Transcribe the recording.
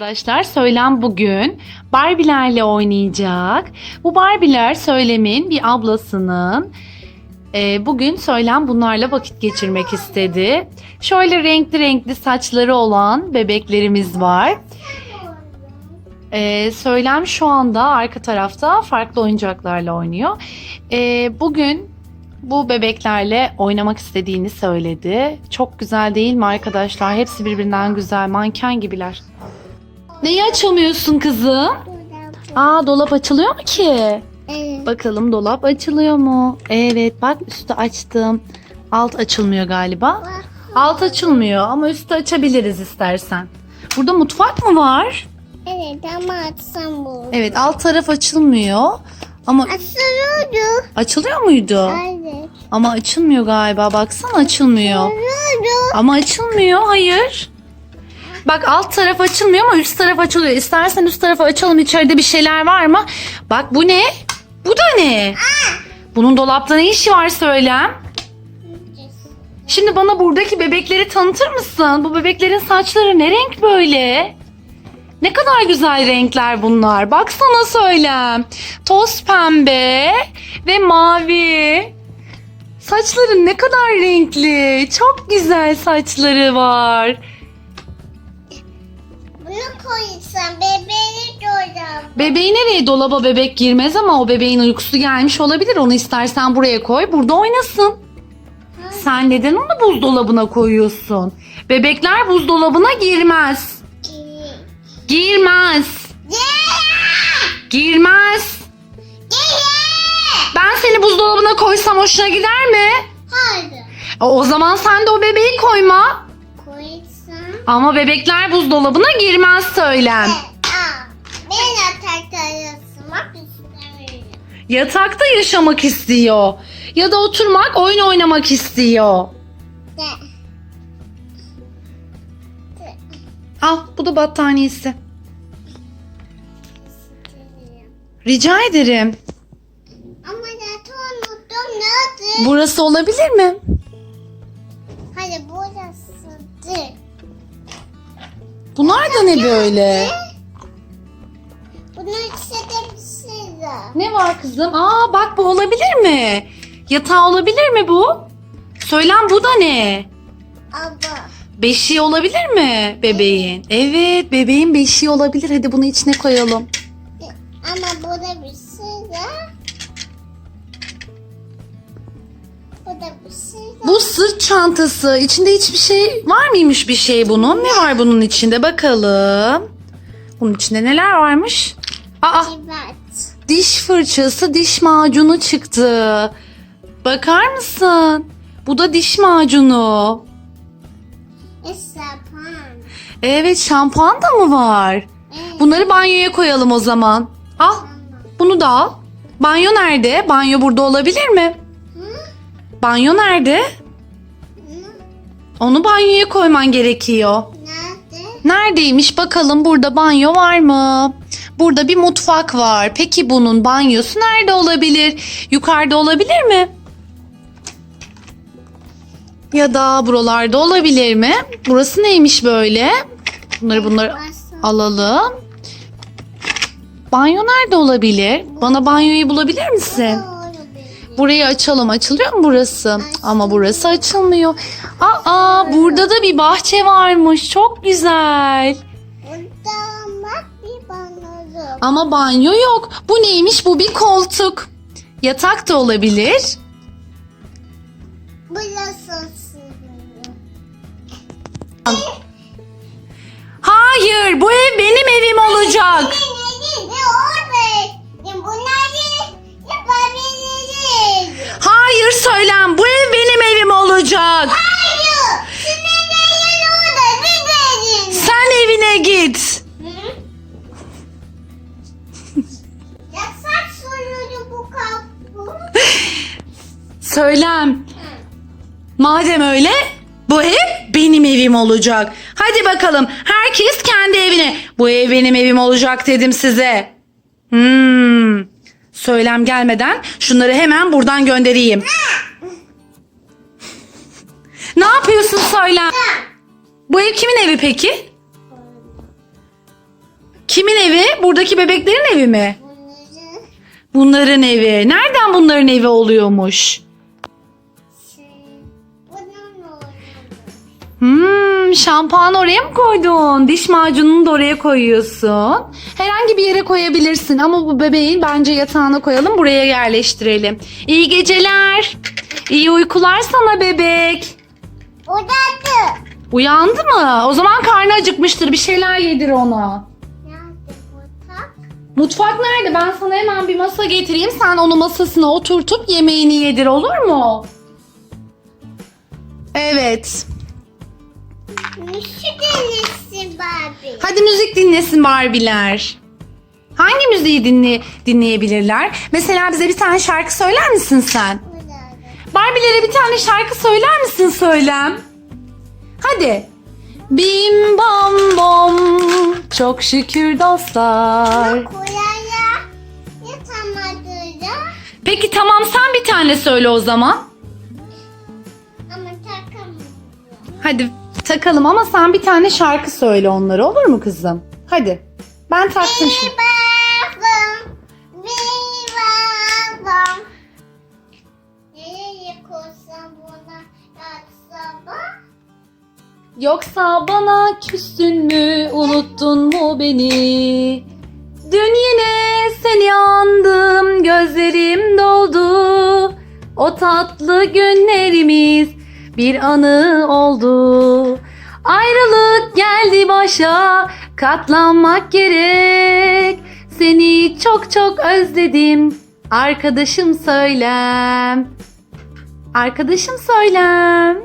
Arkadaşlar Söylem bugün Barbie'lerle oynayacak. Bu Barbie'ler Söylem'in bir ablasının. Ee, bugün Söylem bunlarla vakit geçirmek istedi. Şöyle renkli renkli saçları olan bebeklerimiz var. Ee, Söylem şu anda arka tarafta farklı oyuncaklarla oynuyor. Ee, bugün bu bebeklerle oynamak istediğini söyledi. Çok güzel değil mi arkadaşlar? Hepsi birbirinden güzel, manken gibiler. Neyi açamıyorsun kızım? Aa dolap açılıyor mu ki? Evet. Bakalım dolap açılıyor mu? Evet bak üstü açtım. Alt açılmıyor galiba. Alt açılmıyor ama üstü açabiliriz istersen. Burada mutfak mı var? Evet ama açsam bu. Evet alt taraf açılmıyor. Ama Açılıyordu. açılıyor muydu? Evet. Ama açılmıyor galiba. Baksana açılmıyor. Açılıyordu. Ama açılmıyor. Hayır. Bak alt taraf açılmıyor ama üst taraf açılıyor. İstersen üst tarafı açalım. İçeride bir şeyler var mı? Bak bu ne? Bu da ne? Bunun dolapta ne işi var söylem? Şimdi bana buradaki bebekleri tanıtır mısın? Bu bebeklerin saçları ne renk böyle? Ne kadar güzel renkler bunlar. Baksana söylem. Toz pembe ve mavi. Saçları ne kadar renkli. Çok güzel saçları var. Bunu koysam bebeğini koyacağım. Bebeği nereye dolaba bebek girmez ama o bebeğin uykusu gelmiş olabilir. Onu istersen buraya koy. Burada oynasın. Sen neden onu buzdolabına koyuyorsun? Bebekler buzdolabına girmez. Girmez. Girmez. Ben seni buzdolabına koysam hoşuna gider mi? Haydi. E, O zaman sen de o bebeği koyma. Ama bebekler buzdolabına girmez söylem. Ben yatakta yatmak istemiyorum. Yatakta yaşamak istiyor. Ya da oturmak, oyun oynamak istiyor. De. Al bu da battaniyesi. Rica ederim. Ama yatağı unuttum nerede? Burası olabilir mi? Bunlar da ne böyle? Bunun içinde bir şey var. Ne var kızım? Aa bak bu olabilir mi? Yatağı olabilir mi bu? Söylem bu da ne? Abla. Beşiği olabilir mi bebeğin? Evet bebeğin beşiği olabilir. Hadi bunu içine koyalım. Ama burada bir şey var. Bu sırt çantası. İçinde hiçbir şey var mıymış bir şey bunun? Ne var bunun içinde bakalım. Bunun içinde neler varmış? Aa Evet. diş fırçası, diş macunu çıktı. Bakar mısın? Bu da diş macunu. Esapan. Evet şampuan da mı var? Evet. Bunları banyoya koyalım o zaman. Al bunu da al. Banyo nerede? Banyo burada olabilir mi? Banyo nerede? Onu banyoya koyman gerekiyor. Nerede? Neredeymiş bakalım burada banyo var mı? Burada bir mutfak var. Peki bunun banyosu nerede olabilir? Yukarıda olabilir mi? Ya da buralarda olabilir mi? Burası neymiş böyle? Bunları bunları alalım. Banyo nerede olabilir? Bana banyoyu bulabilir misin? Burayı açalım. Açılıyor mu burası? Ama burası açılmıyor. Aa, burada da bir bahçe varmış. Çok güzel. Ama banyo yok. Bu neymiş? Bu bir koltuk. Yatak da olabilir. Burası. Hayır, bu ev benim evim olacak. Hayır söylem, bu ev benim evim olacak. Hayır. Senin neyin orada? Bir dedin. Sen evine git. Yasak soruyordu bu kapı. Söylem. Madem öyle, bu ev benim evim olacak. Hadi bakalım, herkes kendi evine. Bu ev benim evim olacak dedim size. Hmm. Söylem gelmeden şunları hemen buradan göndereyim. ne yapıyorsun Söylem? Bu ev kimin evi peki? Kimin evi? Buradaki bebeklerin evi mi? Bunları Bunların evi. Nereden bunların evi oluyormuş? Hmm, şampuan oraya mı koydun? Diş macununu da oraya koyuyorsun. Herhangi bir yere koyabilirsin ama bu bebeğin bence yatağına koyalım, buraya yerleştirelim. İyi geceler. İyi uykular sana bebek. Odadı. Uyandı mı? O zaman karnı acıkmıştır. Bir şeyler yedir ona. Mutfak nerede? Ben sana hemen bir masa getireyim. Sen onu masasına oturtup yemeğini yedir olur mu? Evet. Müzik denesi Barbie. Hadi müzik dinlesin Barbiler. Hangi müziği dinle dinleyebilirler? Mesela bize bir tane şarkı söyler misin sen? Odadı. Barbilere bir tane şarkı söyler misin söylem? Hadi. Bim bam bom çok şükür dostlar. Koyaya yatamadı da Peki tamam sen bir tane söyle o zaman. ama takamıyor. Hadi takalım ama sen bir tane şarkı söyle onlara olur mu kızım? Hadi. Ben taktım şimdi. Yoksa bana küstün mü, unuttun mu beni? Dün yine seni andım, gözlerim doldu. O tatlı günlerimiz bir anı oldu. Ayrılık geldi başa, katlanmak gerek. Seni çok çok özledim, arkadaşım söylem. Arkadaşım söylem.